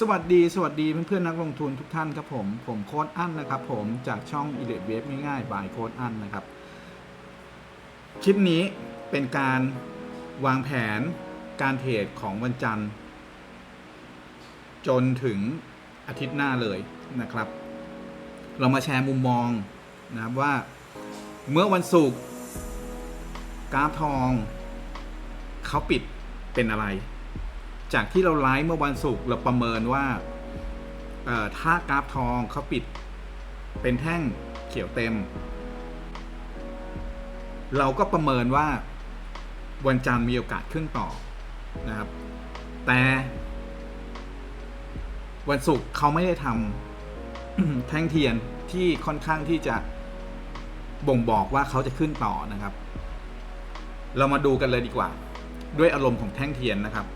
สวัสดีสวัสดีเพื่อนๆนักลงทุนทุกท่านครับผม ผมโค้ดอั้นนะครับผมจากช่องอิเล็กเวฟง่ายๆบายโค้ดอั้นนะครับ คลิปนี้เป็นการวางแผนการเทรดของวันจันทร์ จนถึงอาทิตย์หน้าเลยนะครับ เรามาแชร์มุมมองนะครับว่าเมื่อวันศุกร์กราฟทองเขาปิดเป็นอะไร จากที่เราไลฟ์เมื่อวันศุกร์เราประเมินว่าถ้ากราฟทองเขาปิดเป็นแท่งเขียวเต็ม เราก็ประเมินว่าวันจันทร์มีโอกาสขึ้นต่อนะครับ แต่วันศุกร์เขาไม่ได้ทำแท่งเทียนที่ค่อนข้างที่จะบ่งบอกว่าเขาจะขึ้นต่อนะครับ เรามาดูกันเลยดีกว่า ด้วยอารมณ์ของแท่งเทียนนะครับ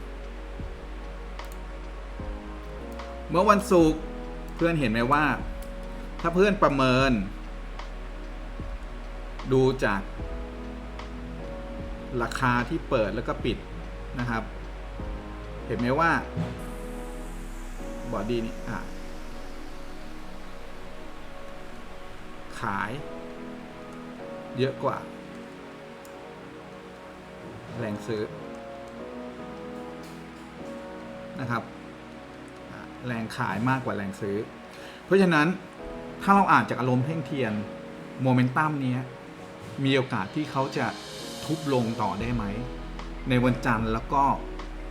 เมื่อวันศุกร์เพื่อนเห็นไหมว่า ถ้าเพื่อนประเมิน ดูจาก ราคาที่เปิดแล้วก็ปิดนะครับ เห็นไหมว่าบอดี้นี่อะขาย เยอะกว่า แรงซื้อนะครับ แรงขายมากกว่าแรงซื้อ เพราะฉะนั้นถ้าเราอ่านจากอารมณ์เพ่งเทียนโมเมนตัมนี้มีโอกาสที่เขาจะทุบลงต่อได้ไหม ในวันจันทร์แล้วก็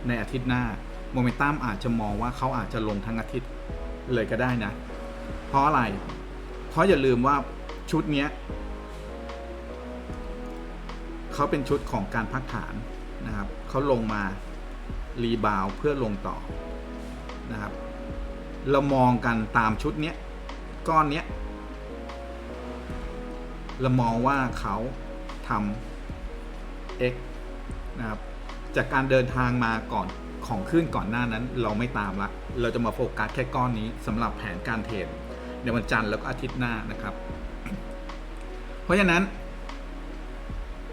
ในอาทิตย์หน้าโมเมนตัมอาจจะมองว่าเขาอาจจะลงทั้งอาทิตย์เลยก็ได้นะ เพราะอะไร เพราะอย่าลืมว่าชุดนี้เขาเป็นชุดของการพักฐานนะครับเขาลงมารีบาวเพื่อลงต่อนะครับ เรามองกันตามชุดเนี้ยก้อนเนี้ยเรามองว่าเขาทำ X นะครับจากการเดินทางมาก่อนของขึ้นก่อนหน้านั้น เราไม่ตามละเราจะมาโฟกัสแค่ก้อนนี้สำหรับแผนการเทรดในวันจันทร์แล้วก็อาทิตย์หน้านะครับ เพราะฉะนั้น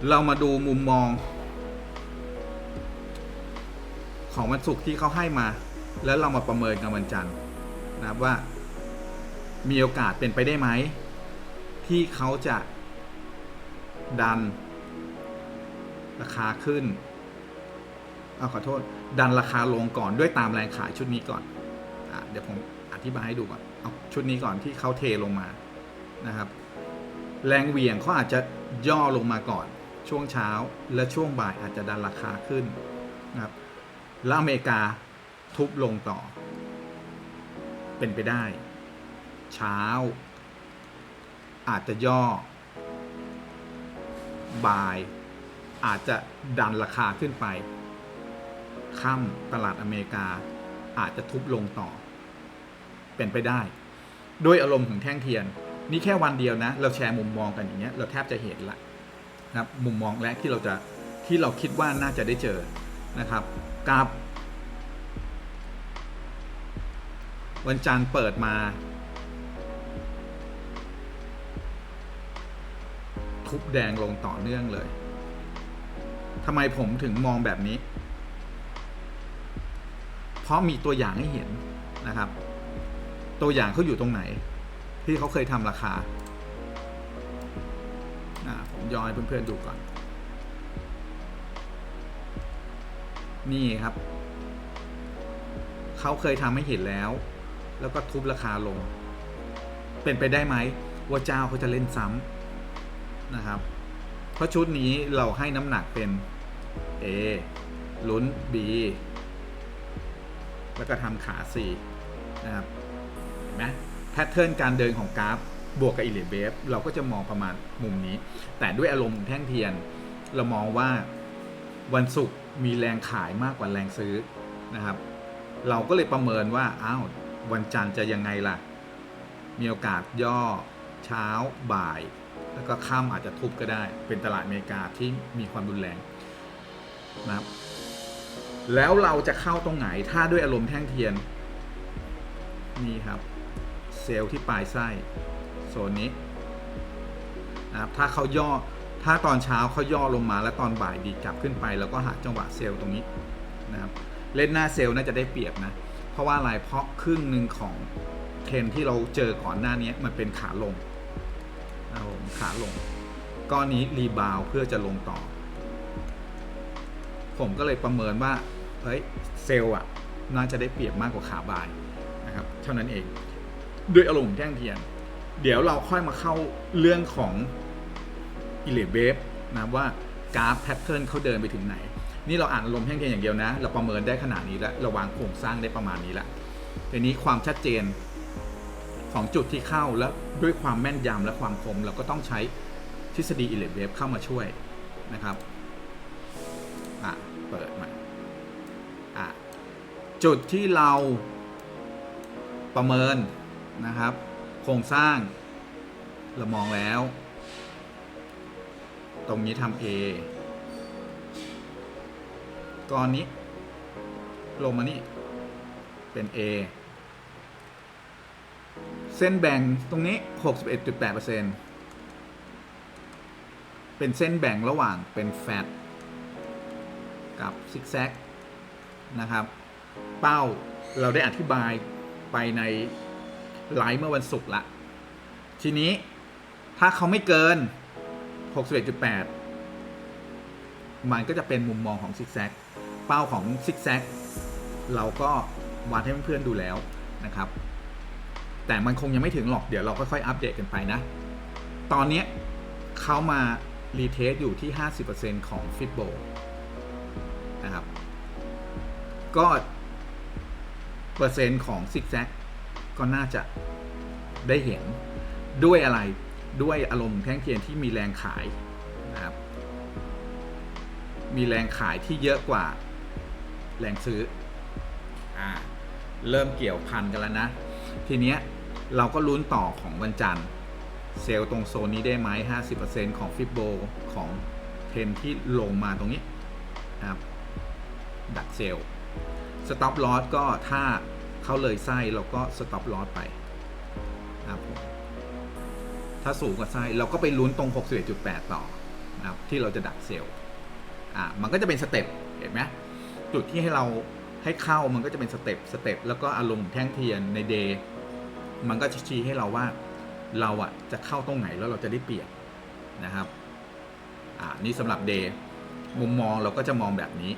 เรามาดูมุมมอง ของวันศุกร์ที่เขาให้มา แล้วเรามาประเมินกันวันจันทร์ นะครับว่า มีโอกาสเป็นไปได้ไหม ที่เขาจะดัน ราคาขึ้นเอาขอโทษ ดันราคาลงก่อนด้วยตามแรงขายชุดนี้ก่อนอเดี๋ยวผมอธิบายให้ดูก่อนเอาชุดนี้ก่อนที่เขาเทลงมานะครับ แรงเหวี่ยงเขาอาจจะย่อลงมาก่อนช่วงเช้าและช่วงบ่ายอาจจะดันราคาขึ้นนะครับแล้วอเมริกาทุบลงต่อ เป็นไปได้ เช้า อาจจะย่อ บ่าย อาจจะดันราคาขึ้นไป ค่ำตลาดอเมริกา อาจจะทุบลงต่อ เป็นไปได้ ด้วยอารมณ์ของแท่งเทียน นี่แค่วันเดียวนะ เราแชร์มุมมองกันอย่างเงี้ย เราแทบจะเห็นละนะครับ มุมมองแรกที่เราจะที่เราคิดว่าน่าจะได้เจอนะครับกร วันจันทร์เปิดมา ทุบแดงลงต่อเนื่องเลยทำไมผมถึงมองแบบนี้ เพราะมีตัวอย่างให้เห็นนะครับ ตัวอย่างเขาอยู่ตรงไหน ที่เขาเคยทำราคา ผมย้อนเพื่อนๆดูก่อน นี่ครับ เขาเคยทำให้เห็นแล้ว แล้วก็ทุบราคาลง เป็นไปได้ไหมว่าเจ้าเขาจะเล่นซ้ำนะครับ เพราะชุดนี้เราให้น้ำหนักเป็น A ลุ้น B แล้วก็ทำขา C นะครับเห็นไหมแพทเทิร์นการเดินของกราฟบวกกับอิเลเวฟเราก็จะมองประมาณมุมนี้ แต่ด้วยอารมณ์แท่งเทียน เรามองว่าวันศุกร์มีแรงขายมากกว่าแรงซื้อนะครับ เราก็เลยประเมินว่า อ้าว วันจันทร์จะยังไงล่ะ มีโอกาสย่อเช้าบ่าย แล้วก็ค่ำอาจจะทุบก็ได้ เป็นตลาดอเมริกาที่มีความรุนแรงนะครับ แล้วเราจะเข้าตรงไหนถ้าด้วยอารมณ์แท่งเทียน นี่ครับ เซลล์ที่ปลายไส้โซนนี้นะครับถ้าเขาย่อถ้าตอนเช้าเขาย่อลงมาแล้วตอนบ่ายดีกลับขึ้นไป แล้วก็หาจังหวะเซลล์ตรงนี้นะครับเล่นหน้าเซลล์น่าจะได้เปรียบนะ ราะว่าอะไรเพราะครึ่งหนึ่งของเทรนที่เราเจอก่อนหน้านี้มันเป็นขาลงนะครับผมขาลง ก้อนนี้รีบาวเพื่อจะลงต่อ ผมก็เลยประเมินว่าเฮ้ยเซลล์อะน่าจะได้เปรียบมากกว่าขาบายนะครับเท่านั้นเองด้วยอารมณ์แท่งเทียน เดี๋ยวเราค่อยมาเข้าเรื่องของอิเลเวฟนะว่ากราฟแพทเทิร์นเขาเดินไปถึงไหน นี่เราอ่านอารมณ์แท่งเทียนอย่างเดียวนะ เราประเมินได้ขนาดนี้แล้วเราวางโครงสร้างได้ประมาณนี้แล้วทีนี้ความชัดเจนของจุดที่เข้าแล้วด้วยความแม่นยำและความคม เราก็ต้องใช้ทฤษฎีอิเลเวฟเข้ามาช่วยนะครับอะเปิดมาอะจุดที่เราประเมินนะครับ โครงสร้างเรามองแล้ว ตรงนี้ทำ A ก้อนนี้ ลงมานี่ เป็น A เส้นแบ่งตรงนี้ 61.8%เป็นเส้นแบ่งระหว่างเป็นแฟตกับซิกแซกนะครับ เป้าเราได้อธิบายไปในไลฟ์เมื่อวันศุกร์ละ ทีนี้ถ้าเขาไม่เกิน 61.8 มันก็จะเป็นมุมมองของซิกแซกเป้าของซิกแซกเราก็วาดให้เพื่อนๆดูแล้วนะครับ แต่มันคงยังไม่ถึงหรอกเดี๋ยวเราค่อยๆอัปเดตกันไปนะ ตอนนี้เขามารีเทสอยู่ที่ 50%ของฟิตโบนะครับ ก็เปอร์เซ็นต์ของซิกแซกก็น่าจะได้เห็นด้วยอะไรด้วยอารมณ์แท่งเทียนที่มีแรงขายนะครับ มีแรงขายที่เยอะกว่าแรงซื้ออ่าเริ่มเกี่ยวพันกันแล้วนะ ทีเนี้ยเราก็ลุ้นต่อของวันจันทร์ เซลล์ตรงโซนนี้ได้ไหม50%ของฟิบโบของเทรนที่ลงมาตรงนี้นะครับดักเซลล์สต็อปลอสก็ถ้าเขาเลยไส้เราก็สต็อปลอสไปนะครับถ้าสูงกว่าไส้เราก็ไปลุ้นตรง 61.8 ต่อนะครับที่เราจะดักเซลล์ อ่ามันก็จะเป็นสเต็ปเห็นไหมจุดที่ให้เราให้เข้ามันก็จะเป็นสเต็ปสเต็ปแล้วก็อารมณ์แท่งเทียนในเดย์มันก็จะชี้ให้เราว่าเราอะจะเข้าตรงไหนแล้วเราจะได้เปรียบนะครับอ่านี่สำหรับเดย์มุมมองเราก็จะมองแบบนี้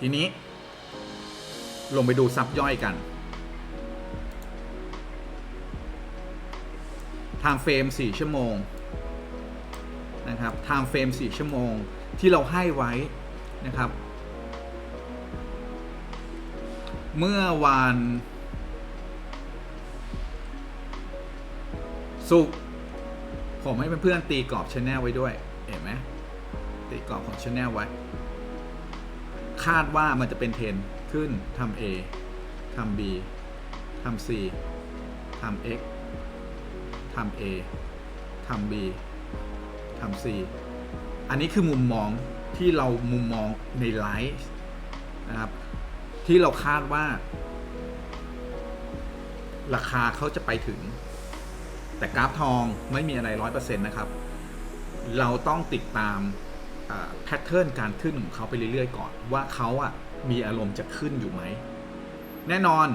ทีนี้ ลงไปดูซับย่อยกัน time frame 4ชั่วโมงนะครับ time frame 4ชั่วโมง ที่เราให้ไว้นะครับ เมื่อวันศุกผมให้เพื่อนๆตีกรอบชแนลไว้ด้วย เห็นไหมตีกรอบของชแนลไว้ คาดว่ามันจะเป็นเทนขึ้นทำ A ทำ B ทำ C ทำ X ทำ A ทำ B ทำ C อันนี้คือมุมมองที่เรามุมมองในไลฟ์นะครับ ที่เราคาดว่า ราคาเขาจะไปถึง แต่กราฟทองไม่มีอะไรร้อยเปอร์เซ็นต์นะครับ เราต้องติดตามแพทเทิร์นการขึ้นของเขาไปเรื่อยๆก่อน ว่าเขาอะมีอารมณ์จะขึ้นอยู่ไหม แน่นอน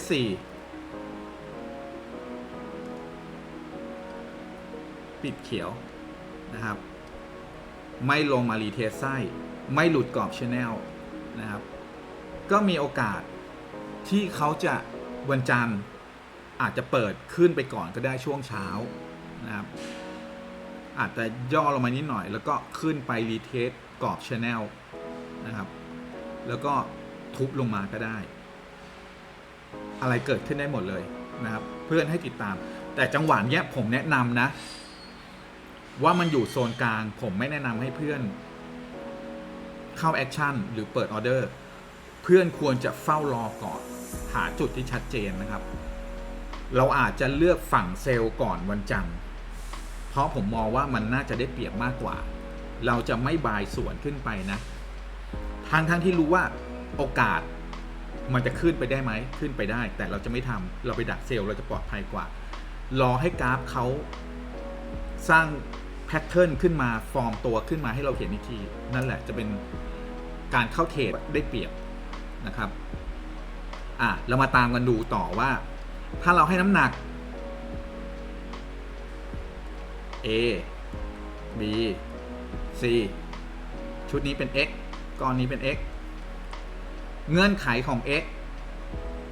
H4 ปิดเขียวนะครับ ไม่ลงมารีเทสไส้ ไม่หลุดกรอบชแนลนะครับ ก็มีโอกาสที่เขาจะวันจันทร์อาจจะเปิดขึ้นไปก่อนก็ได้ช่วงเช้านะครับ อาจจะย่อลงมานิดหน่อย แล้วก็ขึ้นไปรีเทสกรอบชแนลนะครับ แล้วก็ทุบลงมาก็ได้ อะไรเกิดขึ้นได้หมดเลยนะครับ เพื่อนให้ติดตาม แต่จังหวะเนี้ยผมแนะนำนะ ว่ามันอยู่โซนกลาง ผมไม่แนะนำให้เพื่อน เข้าแอคชั่นหรือเปิดออเดอร์ เพื่อนควรจะเฝ้ารอก่อน หาจุดที่ชัดเจนนะครับ เราอาจจะเลือกฝั่งเซลล์ก่อนวันจันทร์เพราะผมมองว่ามันน่าจะได้เปรียบมากกว่า เราจะไม่บายสวนขึ้นไปนะทั้งทั้งที่รู้ว่าโอกาสมันจะขึ้นไปได้ไหม ขึ้นไปได้ แต่เราจะไม่ทำเราไปดักเซลล์เราจะปลอดภัยกว่า รอให้กราฟเขาสร้าง พทเทิร์นขึ้นมาฟอร์มตัวขึ้นมาให้เราเห็นอีกที นั่นแหละจะเป็นการเข้าเทรดได้เปรียบนะครับอะเรามาตามกันดูต่อว่า ถ้าเราให้น้ำหนัก A B C ชุดนี้เป็น x ก้อนนี้เป็น x เงื่อนไขของ x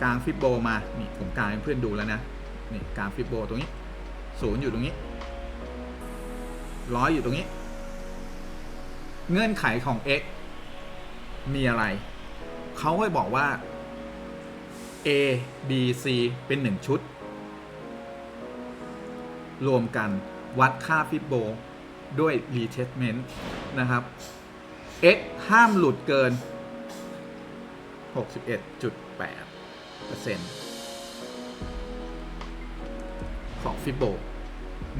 กลางฟิบโบมา นี่ผมกลางให้เพื่อนดูแล้วนะ นี่กลางฟิบโบตรงนี้ ศูนย์อยู่ตรงนี้ ร้อยอยู่ตรงนี้ เงื่อนไขของ x มีอะไร เขาก็บอกว่า A B C เป็นหนึ่งชุด รวมกันวัดค่าฟิบโบด้วย retestment นะครับ x ห้ามหลุดเกิน 61.8%ของฟิบโบ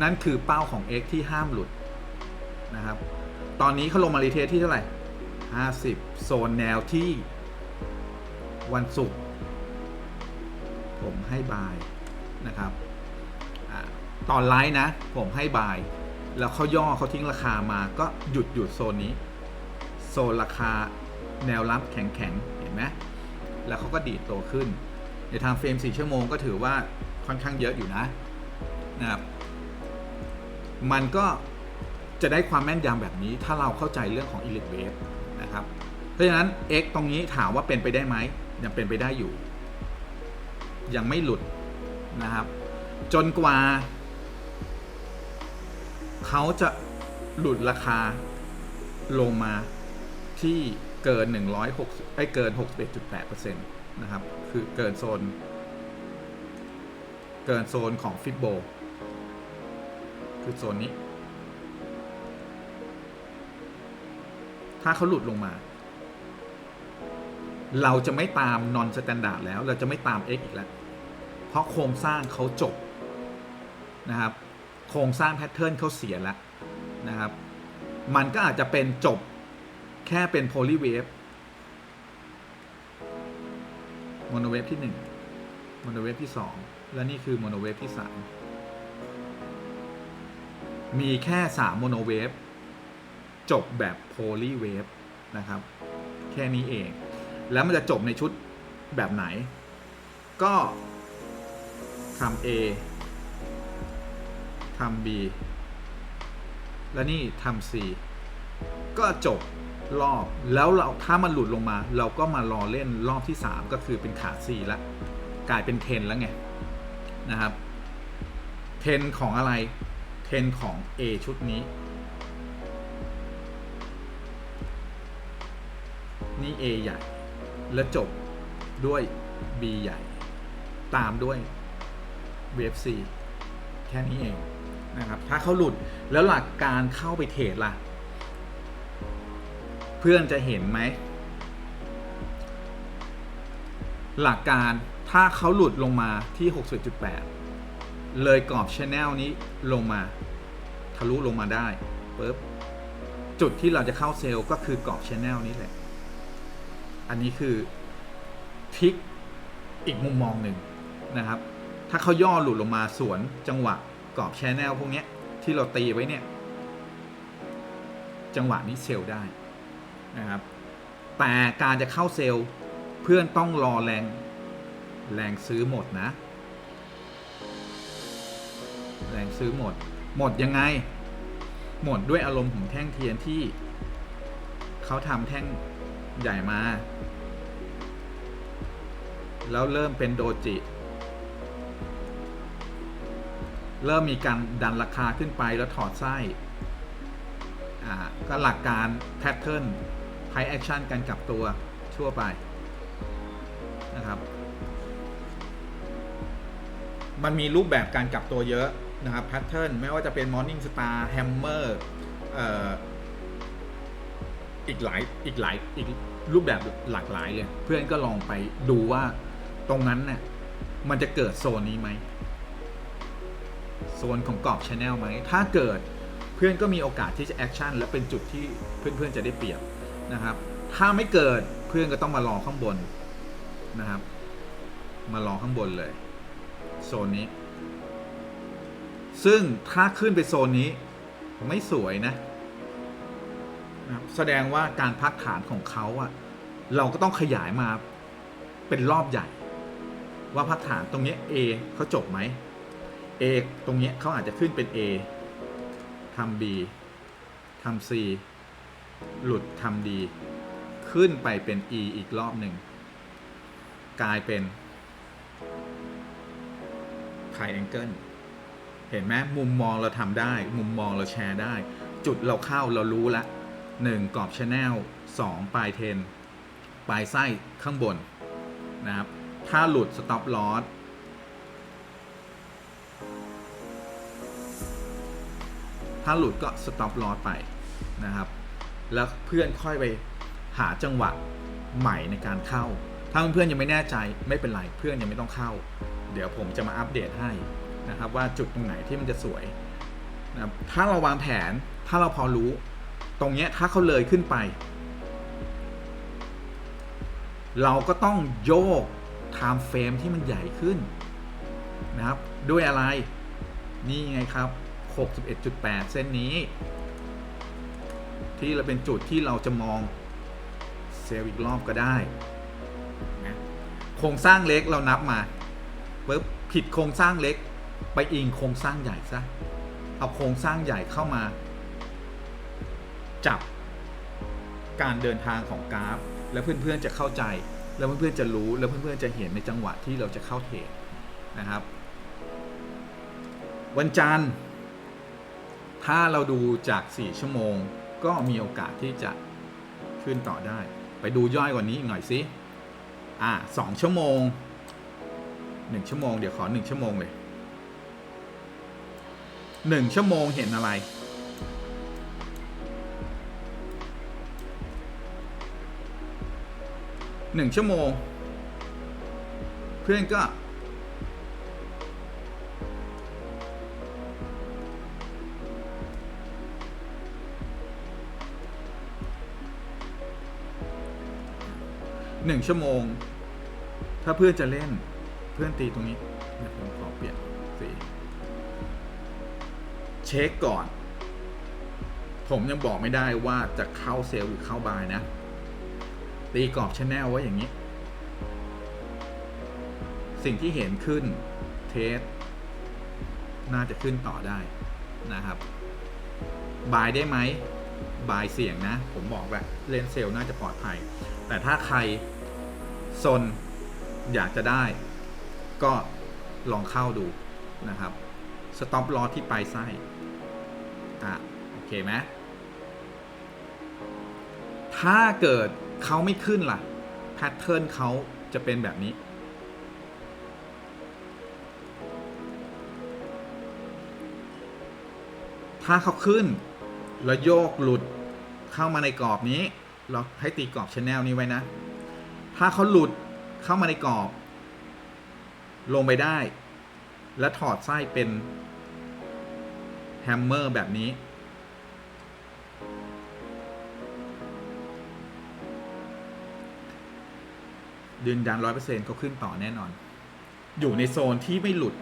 นั่นคือเป้าของ x ที่ห้ามหลุดนะครับ ตอนนี้เขาลงมารีเทสที่เท่าไหร่ 50 โซนแนวที่วันศุกร์ผมให้บายนะครับอตอนไลฟ์นะ ผมให้บาย แล้วเขาย่อเขาทิ้งราคามาก็หยุดหยุดโซนนี้ โซนราคาแนวรับแข็งๆเห็นไหมแล้วเขาก็ดีดโตขึ้น ในทางเฟรม 4 ชั่วโมงก็ถือว่าค่อนข้างเยอะอยู่นะนะครับ มันก็จะได้ความแม่นยำแบบนี้ถ้าเราเข้าใจเรื่องของ Elite Wave นะครับ เพราะฉะนั้น X ตรงนี้ถามว่าเป็นไปได้ไหมยังเป็นไปได้อยู่ ยังไม่หลุดนะครับ จนกว่า เขาจะหลุดราคาลงมาที่เกิน 160ไอ้เกิน 61.8%นะครับ คือเกินโซน เกินโซนของฟิบโบ คือโซนนี้ ถ้าเขาหลุดลงมา เราจะไม่ตาม non standard แล้ว เราจะไม่ตาม x อีกแล้ว เพราะโครงสร้างเขาจบนะครับ โครงสร้างแพทเทิร์นเขาเสียแล้วนะครับ มันก็อาจจะเป็นจบแค่เป็นโพลีเวฟโมโนเวฟที่หนึ่งโมโนเวฟที่สองและนี่คือโมโนเวฟที่สา มีแค่สามโมโนเวฟจบแบบโพลีเวฟนะครับ แค่นี้เอง แล้วมันจะจบในชุดแบบไหน ก็ทำ A ทำ B และนี่ทำ C ก็จบรอบแล้วเราถ้ามันหลุดลงมา เราก็มารอเล่นรอบที่ 3 ก็คือเป็นขา C ละกลายเป็น10แล้วไงนะครับ10ของอะไร 10ของ A ชุดนี้ นี่ A ใหญ่ แล้วจบด้วย B ใหญ่ ตามด้วยเวฟ C แค่นี้เองนะครับ ถ้าเขาหลุดแล้วหลักการเข้าไปเทรดล่ะ เพื่อนจะเห็นไหม หลักการถ้าเขาหลุดลงมาที่ 61.8 เลยกรอบชแนลนี้ลงมาทะลุลงมาได้ปุ๊บจุดที่เราจะเข้าเซลล์ก็คือกรอบชแนลนี้แหละ อันนี้คือทิกอีกมุมมองหนึ่งนะครับ ถ้าเขาย่อหลุดลงมาสวนจังหวะกรอบชแนลพวกนี้ที่เราตีไว้เนี่ย จังหวะนี้เซลล์ได้นะครับ แต่การจะเข้าเซลล์เพื่อนต้องรอแรงแรงซื้อหมดนะ แรงซื้อหมด หมดยังไง หมดด้วยอารมณ์ของแท่งเทียนที่เขาทำแท่งใหญ่มา แล้วเริ่มเป็นโดจิ เริ่มมีการดันราคาขึ้นไปแล้วถอดไส้อ่าก็หลักการแพทเทิร์นไพแอคชั่นการกลับตัวชั่วไปนะครับ มันมีรูปแบบการกลับตัวเยอะ นะครับแพทเทิร์นไม่ว่าจะเป็น Morning Star Hammer เอ่ออีกหลายอีกหลายอีกรูปแบบหลากหลายเลยเพื่อนก็ลองไปดูว่าตรงนั้นเนี่ยมันจะเกิดโซนนี้ไหมโซนของกรอบชแนลไหมถ้าเกิดเพื่อนก็มีโอกาสที่จะแอคชั่นและเป็นจุดที่เพื่อนๆจะได้เปรียบนะครับ ถ้าไม่เกิดเพื่อนก็ต้องมารอข้างบนนะครับ มารอข้างบนเลยโซนนี้ ซึ่งถ้าขึ้นไปโซนนี้ไม่สวยนะ แสดงว่าการพักฐานของเขาอะเราก็ต้องขยายมาเป็นรอบใหญ่ ว่าพักฐานตรงนี้ A เขาจบไหม A ตรงนี้เขาอาจจะขึ้นเป็น A ทำ B ทำ C หลุดทำ D ขึ้นไปเป็น E อีกรอบหนึ่ง กลายเป็น triangle เห็นไหมมุมมองเราทำได้ มุมมองเราแชร์ได้ จุดเราเข้าเรารู้ละหนึ่งกรอบชแนลสองปลายเทนปลายไส้ข้างบนนะครับ ถ้าหลุด stop loss ถ้าหลุดก็ stop loss ไปนะครับ แล้วเพื่อนค่อยไปหาจังหวะใหม่ในการเข้า ถ้าเพื่อนยังไม่แน่ใจไม่เป็นไรเพื่อนยังไม่ต้องเข้า เดี๋ยวผมจะมาอัปเดตให้ นะครับว่าจุดตรงไหนที่มันจะสวยนะครับถ้าเราวางแผนถ้าเราพอรู้ ตรงเนี้ยถ้าเขาเลยขึ้นไป เราก็ต้องโยก time frame ที่มันใหญ่ขึ้นนะครับ ด้วยอะไรนี่ไงครับ 61.8 เส้นนี้ ที่เราเป็นจุดที่เราจะมองเซลล์อีกรอบก็ได้นะโครงสร้างเล็กเรานับมาปุ๊บผิดโครงสร้างเล็ก ไปอิงโครงสร้างใหญ่ซะเอาโครงสร้างใหญ่เข้ามา จับการเดินทางของกราฟ แล้วเพื่อนๆจะเข้าใจ แล้วเพื่อนๆจะรู้แล้วเพื่อนๆจะเห็นในจังหวะที่เราจะเข้าเทรดนะครับ วันจันทร์ถ้าเราดูจาก 4 ชั่วโมง ก็มีโอกาสที่จะขึ้นต่อได้ ไปดูย่อยกว่านี้อีกหน่อยสิอ่าสองชั่วโมง 1 ชั่วโมง เดี๋ยวขอ 1 ชั่วโมงเลย 1ชั่วโมงเห็นอะไร หนึ่งชั่วโมง เพื่อนก็ หนึ่งชั่วโมง ถ้าเพื่อนจะเล่น เพื่อนตีตรงนี้ผมขอเปลี่ยน ช็คก่อน ผมยังบอกไม่ได้ว่าจะเข้าเซลล์หรือเข้าบายนะ ตีกรอบชแนลไว้อย่างนี้ สิ่งที่เห็นขึ้นเทสน่าจะขึ้นต่อได้นะครับ บายได้ไหม บายเสี่ยงนะ ผมบอกแบบเลนเซลล์น่าจะปลอดภัย แต่ถ้าใครซนอยากจะได้ ก็ลองเข้าดูนะครับ สต็อปลอที่ปลายไส้ อะโอเคไหมถ้าเกิดเขาไม่ขึ้นล่ะแพทเทิร์นเขาจะเป็นแบบนี้ ถ้าเขาขึ้น แล้วโยกหลุดเข้ามาในกรอบนี้ เราให้ตีกรอบชแนลนี้ไว้นะ ถ้าเขาหลุดเข้ามาในกรอบ ลงไปได้ และถอดไส้เป็น แฮมเมอร์แบบนี้ ยืนยันร้อยเปอร์เซ็นต์เขาขึ้นต่อแน่นอน อยู่ในโซนที่ไม่หลุด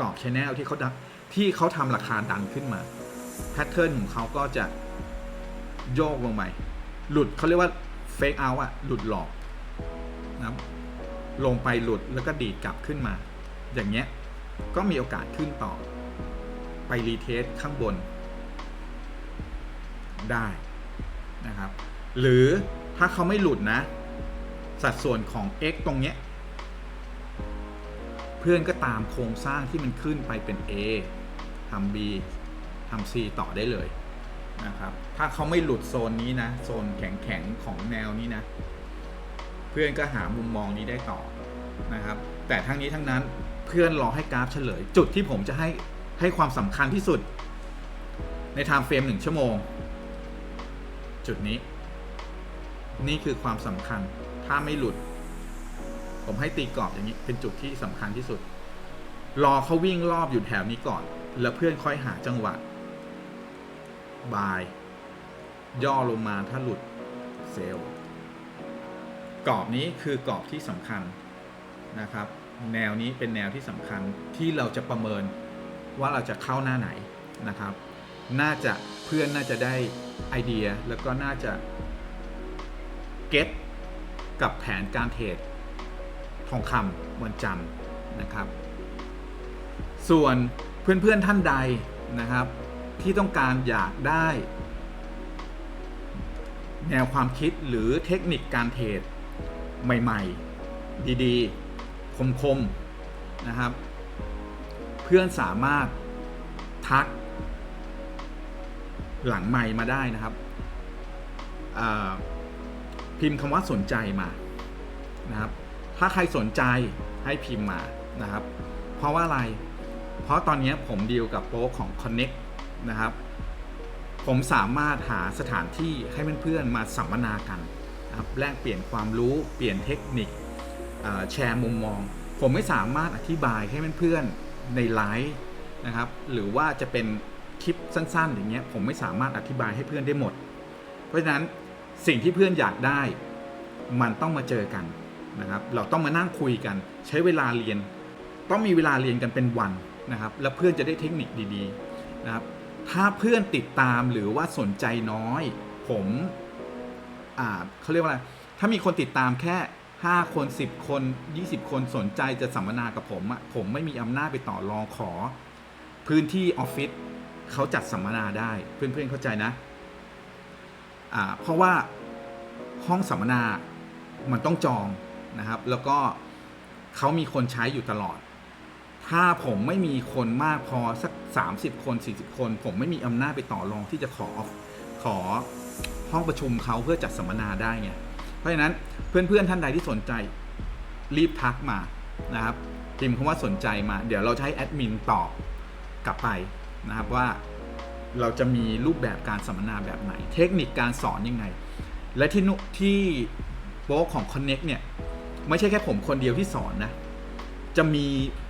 กรอบชแนลที่เขาดันที่เขาทำราคาดันขึ้นมา แพทเทิร์นของเขาก็จะโยกลงไปหลุดเขาเรียกว่าเฟกเอาอะหลุดหลอกนะลงไปหลุดแล้วก็ดีดกลับขึ้นมา อย่างเงี้ยก็มีโอกาสขึ้นต่อ ไปรีเทสข้างบนได้นะครับ หรือถ้าเขาไม่หลุดนะ สัดส่วนของ x ตรงเนี้ย เพื่อนก็ตามโครงสร้างที่มันขึ้นไปเป็น A ทำ B ทำ C ต่อได้เลยนะครับ ถ้าเขาไม่หลุดโซนนี้นะ โซนแข็งๆของแนวนี้นะ เพื่อนก็หามุมมองนี้ได้ต่อนะครับ แต่ทั้งนี้ทั้งนั้นเพื่อนรอให้กราฟเฉลย จุดที่ผมจะให้ ให้ความสำคัญที่สุด ในไทม์เฟรมหนึ่งชั่วโมง จุดนี้ นี่คือความสำคัญถ้าไม่หลุด ผมให้ตีกรอบอย่างนี้ เป็นจุดที่สำคัญที่สุด รอเขาวิ่งรอบอยู่แถวนี้ก่อน แล้วเพื่อนค่อยหาจังหวะบาย ย่อลงมาถ้าหลุดเซลล์กรอบนี้คือกรอบที่สำคัญนะครับ แนวนี้เป็นแนวที่สำคัญที่เราจะประเมิน ว่าเราจะเข้าหน้าไหนนะครับ น่าจะเพื่อนน่าจะได้ไอเดียแล้วก็น่าจะเก็ตกับแผนการเทรดทองคำวันจันทร์นะครับ ส่วนเพื่อนๆท่านใดนะครับ ที่ต้องการอยากได้ แนวความคิดหรือเทคนิคการเทรดใหม่ ๆ ดีๆ คมๆนะครับ พื่อนสามารถทัก หลังไมค์มาได้นะครับ พิมพ์คำว่าสนใจมานะครับ ถ้าใครสนใจให้พิมพ์มานะครับ เพราะว่าอะไร เพราะตอนนี้ผมดีลกับโป๊ของ Connect นะครับ ผมสามารถหาสถานที่ให้เพื่อนๆมาสัมมนากันนะครับแลกเปลี่ยนความรู้เปลี่ยนเทคนิคแชร์มุมมอง ผมไม่สามารถอธิบายให้เพื่อนๆ ในไลฟ์นะครับ หรือว่าจะเป็นคลิปสั้นๆ อย่างเงี้ยผมไม่สามารถอธิบายให้เพื่อนได้หมด เพราะฉะนั้นสิ่งที่เพื่อนอยากได้มันต้องมาเจอกันนะครับ เราต้องมานั่งคุยกัน ใช้เวลาเรียน ต้องมีเวลาเรียนกันเป็นวันนะครับ แล้วเพื่อนจะได้เทคนิคดีๆนะครับ ถ้าเพื่อนติดตามหรือว่าสนใจน้อย ผมอ่าเขาเรียกว่าอะไรถ้ามีคนติดตามแค่ 5 คน 10 คน 20 คนสนใจจะสัมมนากับผมอะผมไม่มีอำนาจไปต่อรองขอ พื้นที่ออฟฟิศเขาจัดสัมมนาได้เพื่อนๆเข้าใจนะอ่าเพราะว่าห้องสัมมนามันต้องจองนะครับ แล้วก็เขามีคนใช้อยู่ตลอด ถ้าผมไม่มีคนมากพอสัก 30 คน 40 คน ผมไม่มีอำนาจไปต่อรองที่จะขอขอห้องประชุมเขาเพื่อจัดสัมมนาได้ไง เพราะฉะนั้นเพื่อนๆท่านใดที่สนใจรีบทักมานะครับพิมพ์คำว่าสนใจมา เดี๋ยวเราให้แอดมินตอบกลับไปนะครับว่าเราจะมีรูปแบบการสัมมนาแบบไหน เทคนิคการสอนยังไง และที่นุที่โป๊กของ Connect เนี่ย ไม่ใช่แค่ผมคนเดียวที่สอนนะ จะมี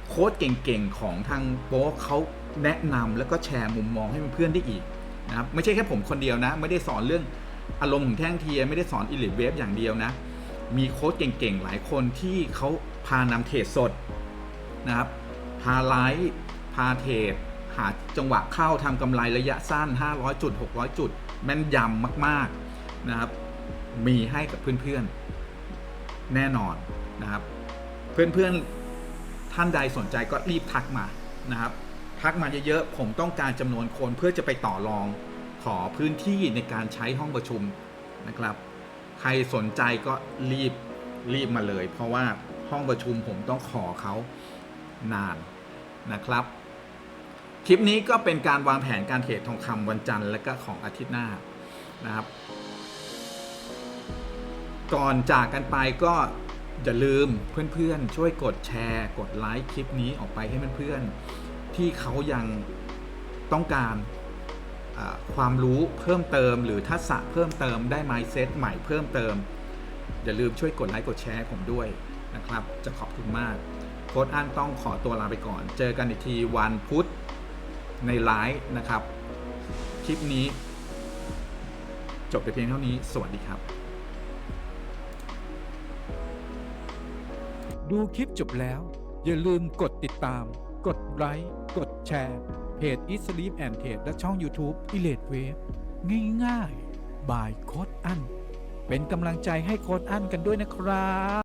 โค้ดเก่งๆ ของทางโป๊กเขาแนะนำแล้วก็แชร์มุมมองให้เพื่อนๆได้อีกนะครับไม่ใช่แค่ผมคนเดียวนะ ไม่ได้สอนเรื่อง อารมณ์ของแท่งเทียไม่ได้สอนอิเล็กเวฟอย่างเดียวนะ มีโค้ดเก่งๆ หลายคนที่เขาพานำเทรดสดนะครับ พาไลฟ์พาเทรดหาจังหวะเข้าทำกำไรระยะสั้น 500 จุด 600 จุด แม่นยำมากๆนะครับ มีให้กับเพื่อนๆ แน่นอนนะครับ เพื่อนๆ ท่านใดสนใจก็รีบทักมานะครับ ทักมาเยอะๆ ผมต้องการจำนวนคนเพื่อจะไปต่อรอง ขอพื้นที่ในการใช้ห้องประชุมนะครับ ใครสนใจก็รีบรีบมาเลย เพราะว่าห้องประชุมผมต้องขอเขานานนะครับ คลิปนี้ก็เป็นการวางแผนการเทรดทองคำวันจันทร์และก็ของอาทิตย์หน้านะครับ ก่อนจากกันไปก็อย่าลืมเพื่อนๆ ช่วยกดแชร์ กดไลค์คลิปนี้ออกไปให้เพื่อนๆที่เขายังต้องการ ความรู้เพิ่มเติม หรือทักษะเพิ่มเติมได้ mindset ใหม่เพิ่มเติม อย่าลืมช่วยกดไลค์กดแชร์ผมด้วยนะครับ จะขอบคุณมาก โค้ดอันต้องขอตัวลาไปก่อน เจอกันอีกทีวันพุธในไลฟ์นะครับ คลิปนี้ จบแต่เพียงเท่านี้ สวัสดีครับ ดูคลิปจบแล้ว อย่าลืมกดติดตาม กดไลค์ กดแชร์ เพจ e s l e e p and Trade และช่อง YouTube e l a t e Wave ง่ายๆ บายโค้ดอัน เป็นกำลังใจให้โค้ดอันกันด้วยนะครับ